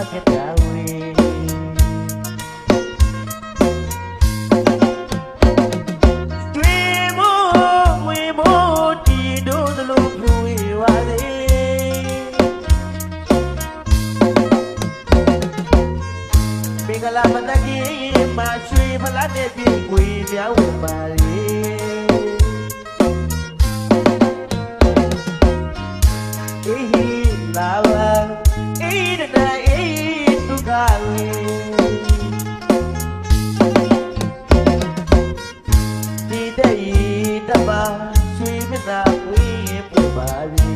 လာကြတာဝေကျွေမို့ဝေမို့တီတို့သလိုဖူဝေဝါလေမင်္ဂလာမတကြီးမှာရွှေဖလားနဲ့ပြည်ကိုမြောက်ဝင်ပါလေ ဒုက္ခဝေဒီတဲ့ဤတပါရွှေမြတ်သာဝေးပြပါလေ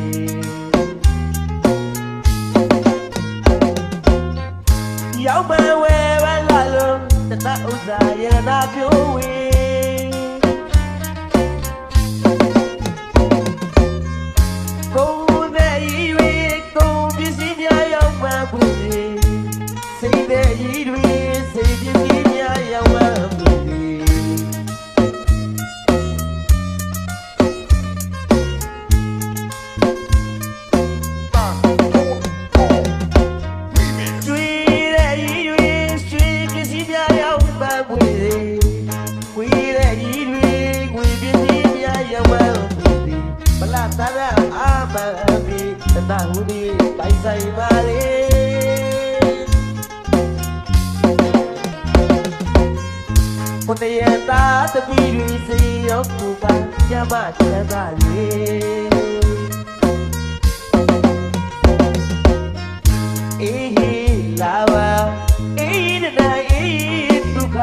ရောက်ပဲဝဲပဲလာလို့တတဥစ္စာရနာပြိုးဝေ တ်နဲ့ဤတွေစိတ်ပစ္စည်းများရောက်မှဘူးလေကျွေးတဲ့ဤတွေရွှေပစ္စည်းများရောက်မှဘူးလေဝေးတဲ့ဤတွေငွေပစ္စည်းများရောက်မှဘူးလေမလားတရအာမဘီတတဟူဒီပိုင်ဆိုင်ပါလေ ကိုတရတာတပီတွေစီရောက်ကူပါကျမချမ်းသာလေအေးဟီလာပါအေးဒနာအေးဒုက္ခ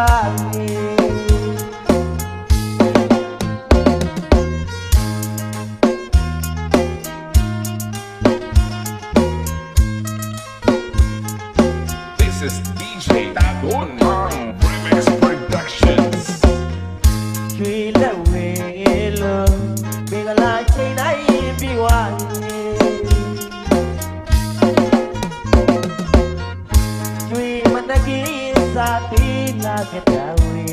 ကြီးစာတီလာကြတာဝေ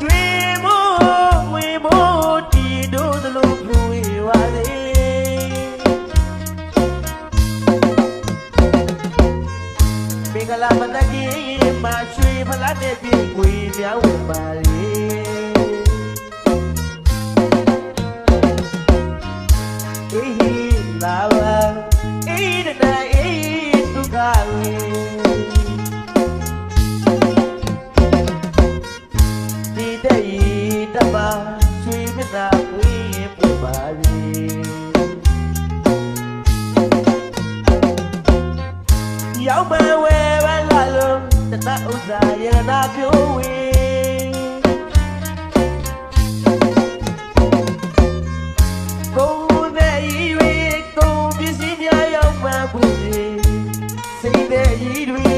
ကျွေးမို့ဝေမို့တီတို့သလိုဖူဝေ ပြိုးဝေကိုယ်နဲ့ဤတွေကိုယ်ပစ္စည်းများရောက်မှဘူးလေစိတ်နဲ့ဤတွေစိတ်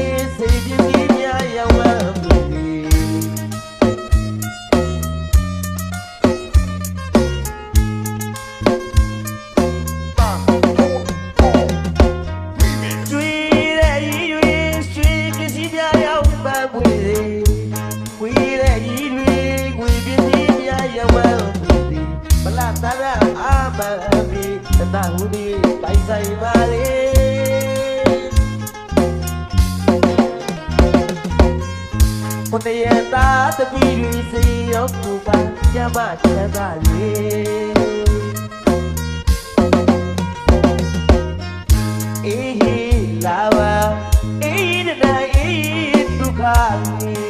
တတဟူဒီပိုင်ဆိုင်ပါလေကိုတရတာတပီတွေစီရောက်ကူပါကျမချမ်းသာလေအေးဟီလာပါအေးဒနာအေးဒုက္ခ